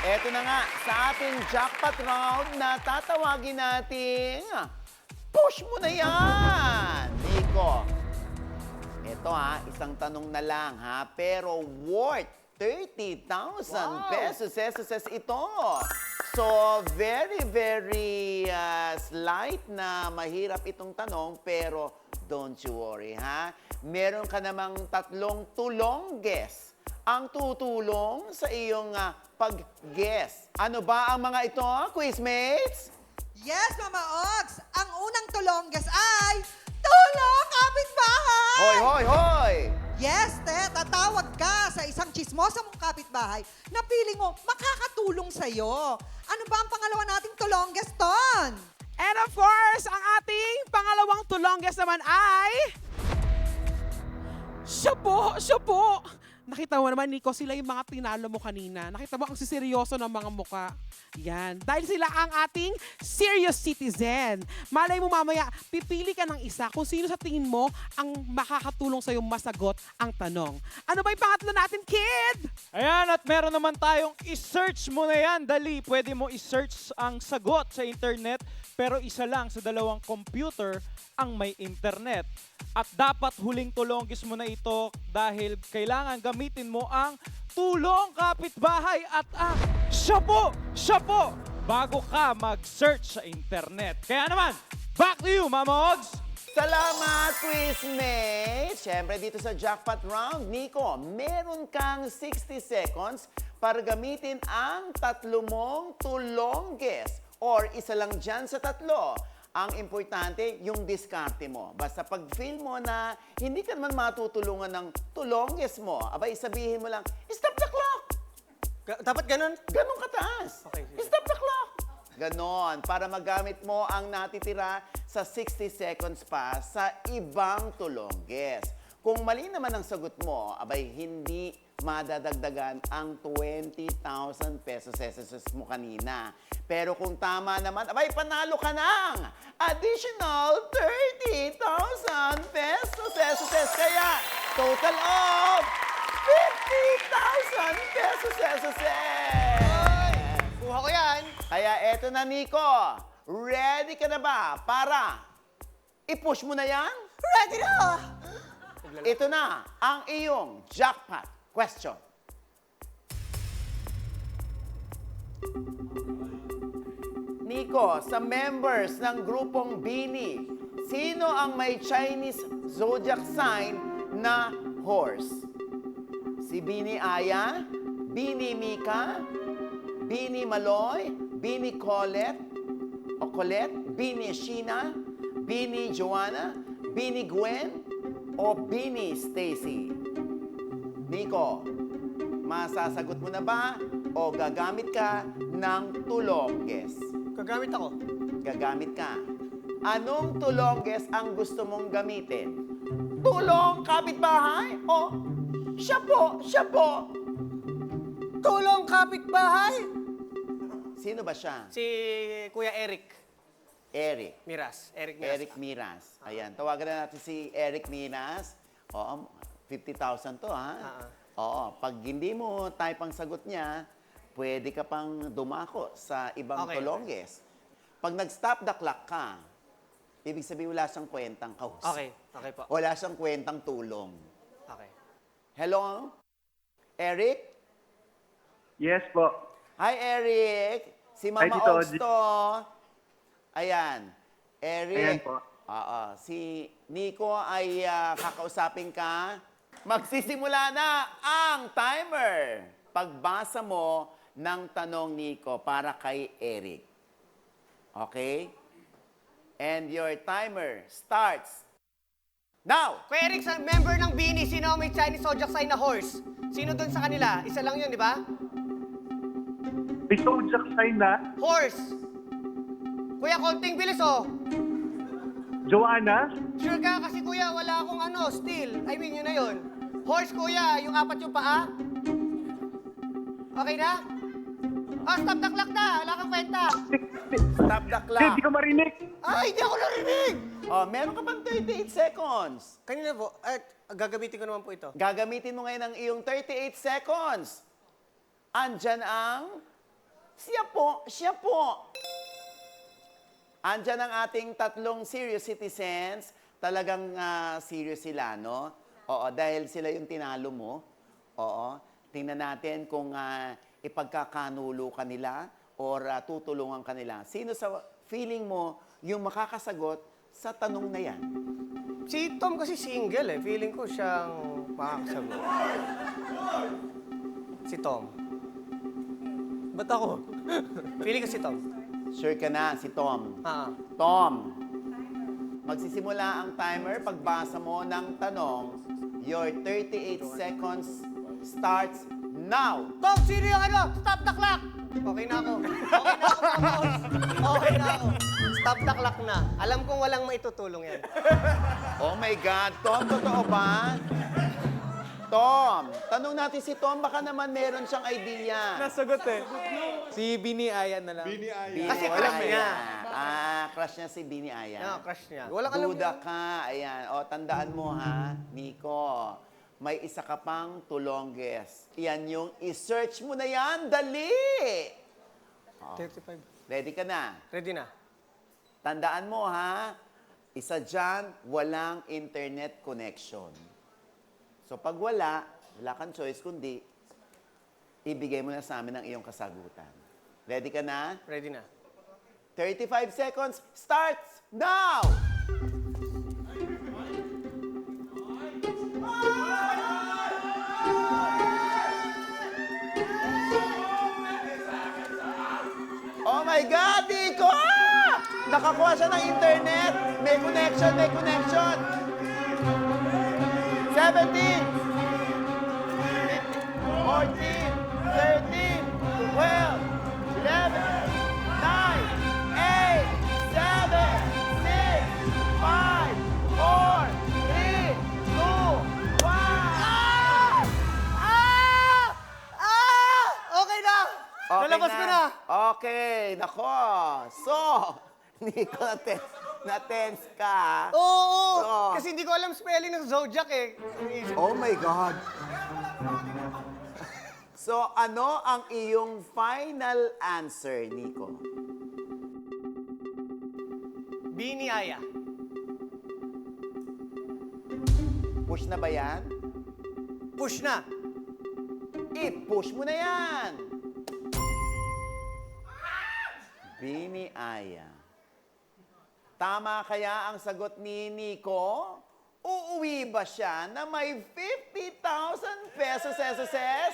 Eto na nga, sa ating jackpot round na tatawagin natin, push mo na yan, Nico. Ito ha, isang tanong na lang ha, pero worth 30,000 pesos. pesos ito. So, very, very uh, slight na mahirap itong tanong, pero don't you worry ha. Meron ka namang tatlong tulong guess ang tutulong sa iyong ah, pag-guess. Ano ba ang mga ito, quizmates? Yes, Mama Ogs! Ang unang tulongges ay Tulong Kapitbahay! Hoy, hoy, hoy! Yes, te, tatawag ka sa isang chismosa mong kapitbahay na piling mo makakatulong sa'yo. Ano ba ang pangalawa nating tulongges, Ton? And of course, ang ating pangalawang tulongges naman ay... Siya po, siya po. Nakita mo naman, Nico, sila yung mga tinalo mo kanina. Nakita mo ang siseryoso ng mga muka. Yan. Dahil sila ang ating serious citizen. Malay mo mamaya, pipili ka ng isa kung sino sa tingin mo ang makakatulong sa'yo masagot ang tanong. Ano ba yung pangatlo natin, kid? Ayan, at meron naman tayong i-search mo na yan. Dali, pwede mo i-search ang sagot sa internet, pero isa lang sa dalawang computer ang may internet. At dapat huling tulonggis mo na ito dahil kailangan gamitin mo ang tulong kapitbahay at ang siya po, siya po, bago ka mag-search sa internet. Kaya naman, back to you, Mama Ogs! Salamat, quizmates! Siyempre, dito sa jackpot round, Nico, meron kang 60 seconds para gamitin ang tatlo mong tulong guess or isa lang dyan sa tatlo. Ang importante, yung diskarte mo. Basta pag feel mo na hindi ka naman matutulungan ng tulongges mo, abay sabihin mo lang, stop the clock! Ga- Dapat ganun? Ganon kataas. Okay, sige. Stop the clock. Ganon. Para magamit mo ang natitira sa 60 seconds pa sa ibang tulongges. Kung mali naman ang sagot mo, abay hindi madadagdagan ang 20,000 pesos pesos mo kanina. Pero kung tama naman, abay panalo ka ng additional 30,000 pesos pesos. Kaya total of 50,000 pesos pesos. Kuha ko yan. Kaya eto na, Nico. Ready ka na ba para i-push mo na yan? Ready na! Ito na ang iyong jackpot question. Nico, sa members ng grupong Bini, sino ang may Chinese zodiac sign na horse? Si Bini Aya, Bini Mika, Bini Maloy, Bini Colette, o Colette, Bini Sheena, Bini Joanna, Bini Gwen, o Bini Stacy? Nico, masasagot mo na ba o gagamit ka ng tulongges? Gagamit ako. Gagamit ka. Anong tulongges ang gusto mong gamitin? Tulong kapitbahay o siya po, siya po? Tulong kapitbahay! Sino ba siya? Si Kuya Eric Eric. Miras. Eric Miras. Eric Miras. Ayan, tawagan na natin si Eric Miras. Oo, 50,000 to ha. Ah, Oo, pag hindi mo type ang sagot niya, pwede ka pang dumako sa ibang Okay, tulongges. Pag nag-stop the clock ka, ibig sabihin wala siyang kwentang kausap. Okay, okay po. Wala siyang kwentang tulong. Okay. Hello? Eric? Yes po. Hi, Eric. Si Mama Tito. Ogs to. Ayan. Eric. Ayan po. Oo. Si Nico ay ah, kakausapin ka. Magsisimula na ang timer. Pagbasa mo ng tanong, Nico, para kay Eric. Okay? And your timer starts now. Kuya Eric, sa member ng Bini, sino ang may Chinese zodiac sign na horse? Sino doon sa kanila? Isa lang yun, di ba? May zodiac sign na. Horse! Kuya, konting bilis oh. Joanna. Sure ka kasi kuya, wala akong ano, steel. I mean, yun na yun. Horse kuya, yung apat yung paa. Okay na? Oh, stop the clock na. Wala kang kwenta. Stop the Hindi, clock. hindi ko marinig. Ay, hindi ako narinig! Oh, meron ka pang 38 seconds. Kanina po, at gagamitin ko naman po ito. Gagamitin mo ngayon ang iyong 38 seconds. Andyan ang Siya po, siya po. Andyan ang ating tatlong serious citizens. Talagang ah, serious sila, no? Oo, dahil sila yung tinalo mo. Oo. Tingnan natin kung ah, ipagkakanulo ka nila or ah, tutulungan ka nila. Sino sa feeling mo yung makakasagot sa tanong na yan? Si Tom kasi single eh. Feeling ko siyang makakasagot. Si Tom. Ba't ako? Feeling ko si Tom. Sure ka na, si Tom. Ah. Tom, magsisimula ang timer pagbasa mo ng tanong. Your 38 seconds starts now. Tom, sino yung ano? Stop the clock! Okay na ako. Okay na ako, boss. Okay na ako. Stop the clock na. Alam kong walang maitutulong yan. Oh my God, Tom, totoo ba? Tom, tanong natin si Tom, baka naman meron siyang idea. Nasagot eh. Si Bini Ayan na lang. Bini Bini Kasi crush Aya. niya. Ah, crush niya si Bini Aya. Yeah, crush niya. Walang alam Duda ka, ayan. O, tandaan mo ha, Nico. May isa ka pang tulongges. Yan yung i-search mo na yan. Dali! 35. Ready ka na? Ready na. Tandaan mo ha, isa dyan, walang internet connection. So pag wala, wala kang choice kundi ibigay mo na sa amin ang iyong kasagutan. Ready ka na? Ready na. 35 seconds starts now! Oh my God, Nico! Nakakuha siya ng internet. May connection, may connection. 17, 14, 13, 12, 11, 9, 8, 7, 6, 5, 4, 3, 2, 1. Ah! Ah! Ah! Okay na! Okay Nalabas ko na. Okay, nako. So, Nico, na-tense, na-tense ka. Oo! Oo. Kasi hindi ko alam spelling ng Zodiac eh. Iniisip. Oh my God. So, ano ang iyong final answer, Nico? Bini Aya. Push na ba yan? Push na. I-push mo na yan! Bini Aya. Tama kaya ang sagot ni Nico? Uuwi ba siya na may 50,000 pesos, pesos?